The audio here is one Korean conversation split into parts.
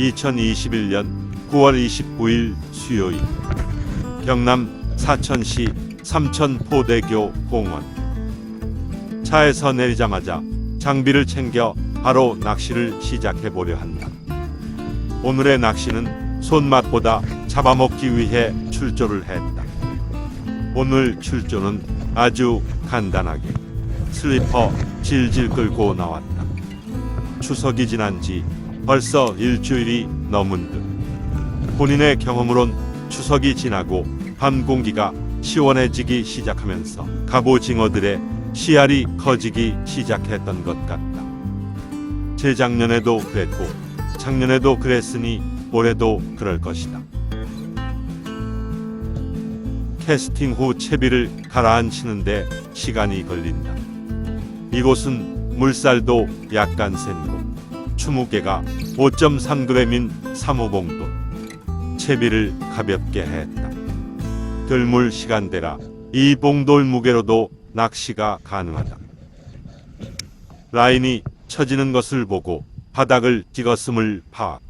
2021년 9월 29일 수요일 경남 사천시 삼천포대교 공원 차에서 내리자마자 장비를 챙겨 바로 낚시를 시작해 보려 한다. 오늘의 낚시는 손맛보다 잡아먹기 위해 출조를 했다. 오늘 출조는 아주 간단하게 슬리퍼 질질 끌고 나왔다. 추석이 지난 지 벌써 일주일이 넘은 듯. 본인의 경험으론 추석이 지나고 밤 공기가 시원해지기 시작하면서 갑오징어들의 씨알이 커지기 시작했던 것 같다. 재작년에도 그랬고 작년에도 그랬으니 올해도 그럴 것이다. 캐스팅 후 채비를 가라앉히는데 시간이 걸린다. 이곳은 물살도 약간 센 곳. 추무게가 5.3g인 사무봉도 채비를 가볍게 했다. 들물 시간대라 이 봉돌 무게로도 낚시가 가능하다. 라인이 처지는 것을 보고 바닥을 찍었음을 파악.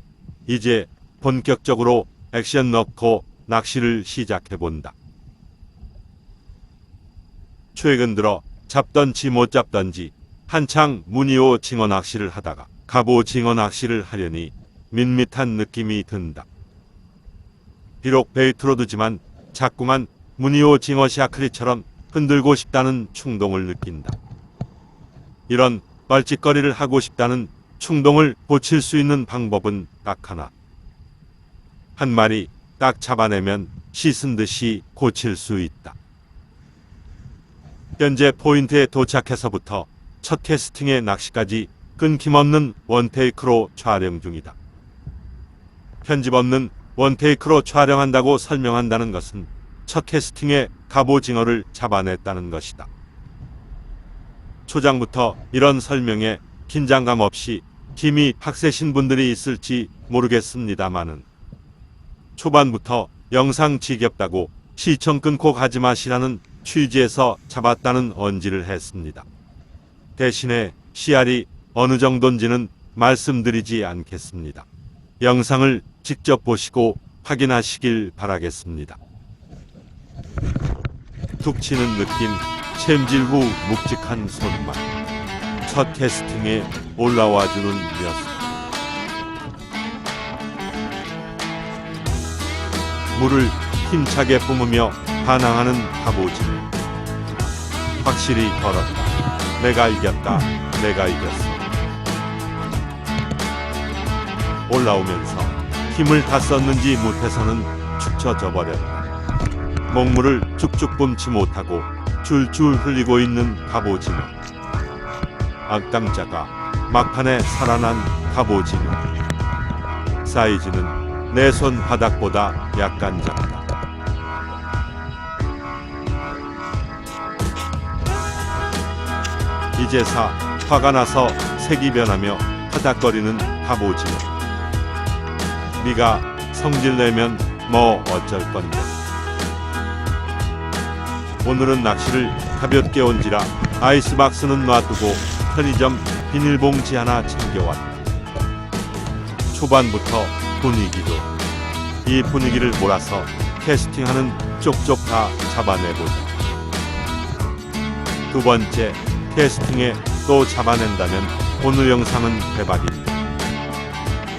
이제 본격적으로 액션 넣고 낚시를 시작해 본다. 최근 들어 잡던지 못 잡던지 한창 무늬오 징어 낚시를 하다가 갑오 징어 낚시를 하려니 밋밋한 느낌이 든다. 비록 베이트로 두지만 자꾸만 무늬오 징어 샤크리처럼 흔들고 싶다는 충동을 느낀다. 이런 뻘짓거리를 하고 싶다는 충동을 고칠 수 있는 방법은 딱 하나. 한 마리 딱 잡아내면 씻은 듯이 고칠 수 있다. 현재 포인트에 도착해서부터 첫 캐스팅의 낚시까지 끊김없는 원테이크로 촬영 중이다. 편집 없는 원테이크로 촬영한다고 설명한다는 것은 첫 캐스팅에 갑오징어를 잡아냈다는 것이다. 초장부터 이런 설명에 긴장감 없이 힘이 팍세신 분들이 있을지 모르겠습니다마는 초반부터 영상 지겹다고 시청 끊고 가지 마시라는 취지에서 잡았다는 언지를 했습니다. 대신에 씨알이 어느 정도인지는 말씀드리지 않겠습니다. 영상을 직접 보시고 확인하시길 바라겠습니다. 툭 치는 느낌, 챔질 후 묵직한 손맛. 첫 캐스팅에 올라와 주는 녀석. 물을 힘차게 뿜으며 반항하는 갑오징어. 확실히 걸었다. 내가 이겼다. 내가 이겼어. 올라오면서 힘을 다 썼는지 못해서는 축 처져 버렸다. 먹물을 쭉쭉 뿜지 못하고 줄줄 흘리고 있는 갑오징어. 악당자가 막판에 살아난 갑오징어. 사이즈는 내 손 바닥보다 약간 작다. 이제사 화가 나서 색이 변하며 파닥거리는 갑오징어. 네가 성질 내면 뭐 어쩔 건데. 오늘은 낚시를 가볍게 온지라 아이스박스는 놔두고 편의점 비닐봉지 하나 챙겨왔다. 초반부터 분위기도 이 분위기를 몰아서 캐스팅하는 쪽쪽 다 잡아내보자. 두 번째 캐스팅에 또 잡아낸다면 오늘 영상은 대박입니다.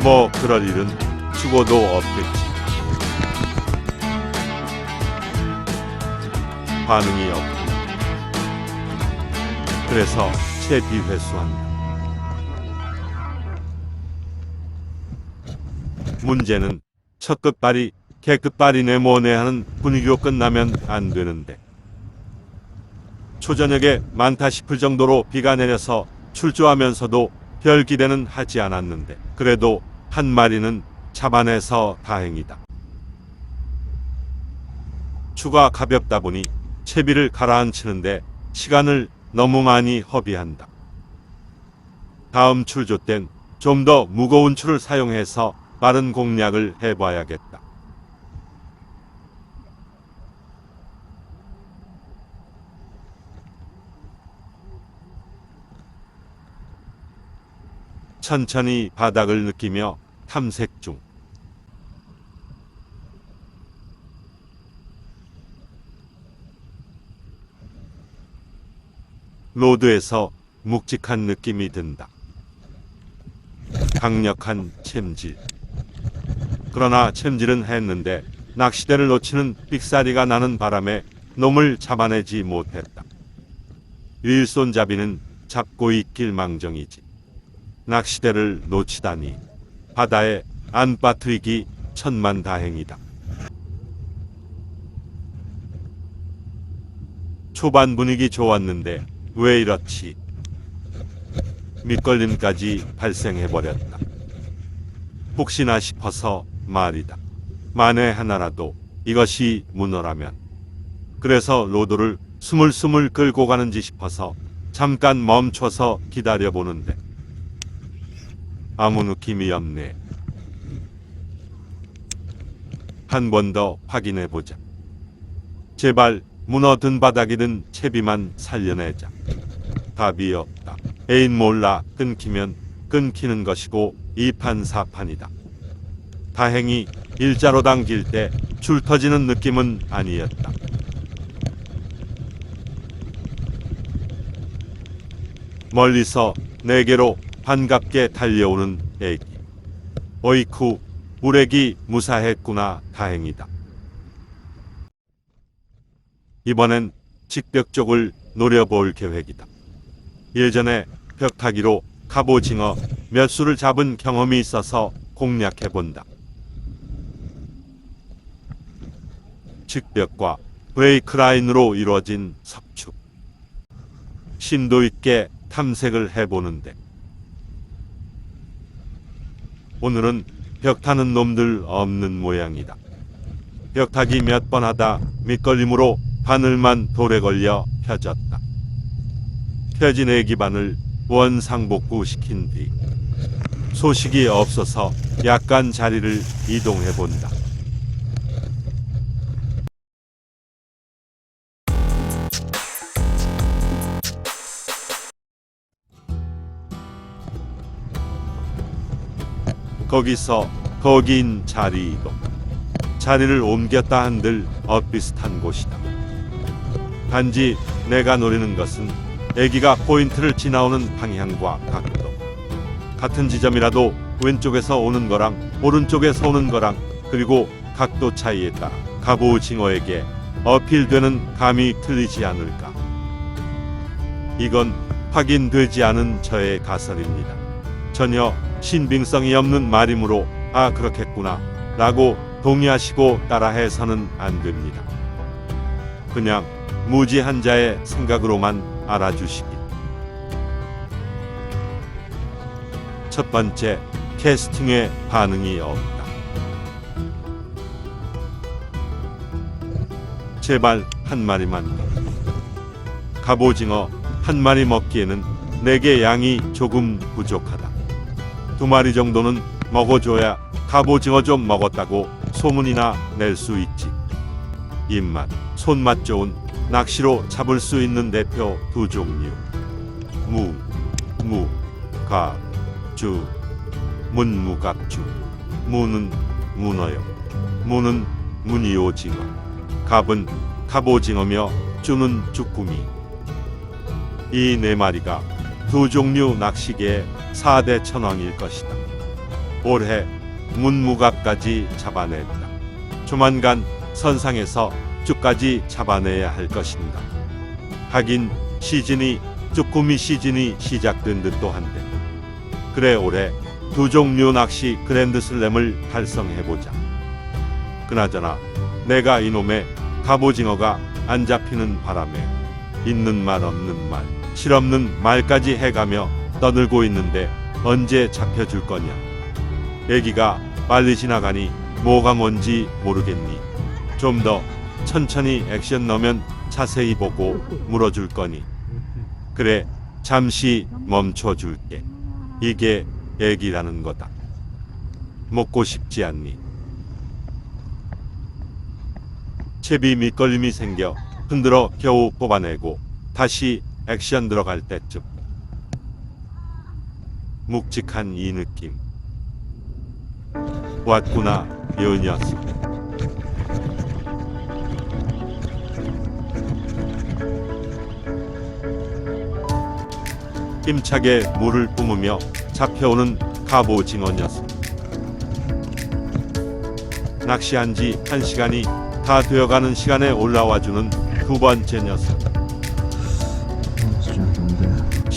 뭐 그럴 일은 죽어도 없겠지. 반응이 없고 그래서 재비회수한다. 문제는 첫 끝발이 개끝발이 내모네 하는 분위기로 끝나면 안 되는데 초저녁에 많다 싶을 정도로 비가 내려서 출조하면서도 별 기대는 하지 않았는데 그래도 한 마리는 잡아내서 다행이다. 추가 가볍다 보니 채비를 가라앉히는데 시간을 너무 많이 허비한다. 다음 출조 땐 좀 더 무거운 추를 사용해서 빠른 공략을 해봐야겠다. 천천히 바닥을 느끼며 탐색 중. 로드에서 묵직한 느낌이 든다. 강력한 챔질. 그러나 챔질은 했는데 낚시대를 놓치는 삑사리가 나는 바람에 놈을 잡아내지 못했다. 일손잡이는 잡고 있길 망정이지. 낚시대를 놓치다니 바다에 안 빠뜨리기 천만 다행이다. 초반 분위기 좋았는데 왜 이렇지? 밑걸림까지 발생해버렸다. 혹시나 싶어서 말이다. 만에 하나라도 이것이 문어라면. 그래서 로드를 스물스물 끌고 가는지 싶어서 잠깐 멈춰서 기다려보는데 아무 느낌이 없네. 한 번 더 확인해 보자. 제발 문어 든 바닥이든 채비만 살려내자. 답이 없다. 에인 몰라 끊기면 끊기는 것이고 이판사판이다. 다행히 일자로 당길 때 줄 터지는 느낌은 아니었다. 멀리서 내게로 반갑게 달려오는 애기. 어이쿠, 우레기 무사했구나 다행이다. 이번엔 직벽 쪽을 노려볼 계획이다. 예전에 벽타기로 갑오징어 몇 수를 잡은 경험이 있어서 공략해본다. 직벽과 브레이크 라인으로 이루어진 섭축. 심도 있게 탐색을 해보는데 오늘은 벽 타는 놈들 없는 모양이다. 벽 타기 몇 번 하다 밑걸림으로 바늘만 돌에 걸려 펴졌다. 펴진 애기반을 원상복구 시킨 뒤 소식이 없어서 약간 자리를 이동해 본다. 거기서 거긴 자리 이동. 자리를 옮겼다 한들 엇비슷한 곳이다. 단지 내가 노리는 것은 애기가 포인트를 지나오는 방향과 각도. 같은 지점이라도 왼쪽에서 오는 거랑 오른쪽에서 오는 거랑 그리고 각도 차이에 따라 갑오징어에게 어필되는 감이 틀리지 않을까. 이건 확인되지 않은 저의 가설입니다. 전혀 신빙성이 없는 말이므로 아 그렇겠구나 라고 동의하시고 따라해서는 안 됩니다. 그냥 무지한 자의 생각으로만 알아주시기. 첫 번째, 캐스팅에 반응이 없다. 제발 한 마리만 더. 갑오징어 한 마리 먹기에는 내게 양이 조금 부족하다. 두 마리 정도는 먹어줘야 갑오징어 좀 먹었다고 소문이나 낼 수 있지. 입맛, 손맛 좋은 낚시로 잡을 수 있는 대표 두 종류. 무, 무, 가, 주, 문무갑주. 무는 문어요. 무는 무늬오징어. 갑은 갑오징어며 주는 주꾸미. 이 네 마리가 두 종류 낚시계의 4대 천왕일 것이다. 올해 문무갑까지 잡아냈다. 조만간 선상에서 쭉까지 잡아내야 할 것인가. 하긴 시즌이 쭈꾸미 시즌이 시작된 듯도 한데. 그래 올해 두 종류 낚시 그랜드슬램을 달성해보자. 그나저나 내가 이놈의 갑오징어가 안 잡히는 바람에 있는 말 없는 말 실없는 말까지 해가며 떠들고 있는데 언제 잡혀줄 거냐. 애기가 빨리 지나가니 뭐가 뭔지 모르겠니. 좀 더 천천히 액션 넣으면 자세히 보고 물어줄 거니. 그래, 잠시 멈춰줄게. 이게 애기라는 거다. 먹고 싶지 않니? 채비 밑걸림이 생겨 흔들어 겨우 뽑아내고 다시 액션 들어갈 때쯤. 묵직한 이 느낌. 왔구나 이 녀석. 힘차게 물을 뿜으며 잡혀오는 갑오징어 녀석. 낚시한 지 한 시간이 다 되어가는 시간에 올라와주는 두 번째 녀석.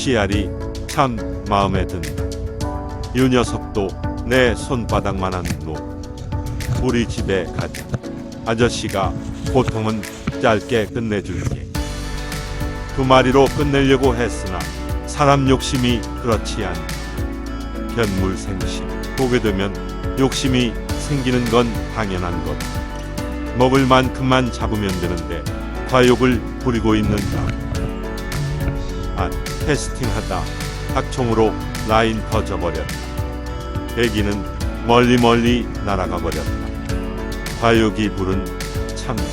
씨알이 참 마음에 든다. 이 녀석도 내 손바닥만한 놈. 우리 집에 가자. 아저씨가 보통은 짧게 끝내줄게. 두 마리로 끝내려고 했으나 사람 욕심이 그렇지 않다. 변물생심. 보게 되면 욕심이 생기는 건 당연한 것. 먹을 만큼만 잡으면 되는데 과욕을 부리고 있는 다. 아, 테스팅하다 학총으로 라인 터져버렸다. 애기는 멀리 멀리 날아가 버렸다. 과욕이 부른 참사.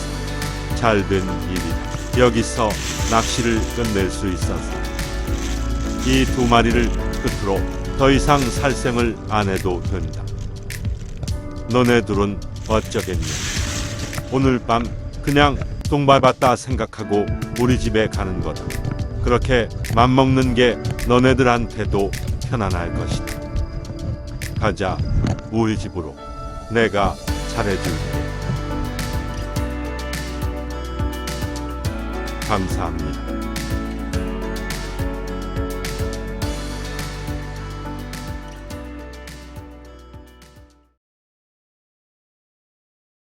잘된 일이다. 여기서 낚시를 끝낼 수 있어서 이두 마리를 끝으로 더 이상 살생을 안 해도 된다. 너네 둘은 어쩌겠냐? 오늘 밤 그냥 똥 밟았다 생각하고 우리 집에 가는 거다. 그렇게 맘먹는 게 너네들한테도 편안할 것이다. 가자, 우리 집으로. 내가 잘해줄게. 감사합니다.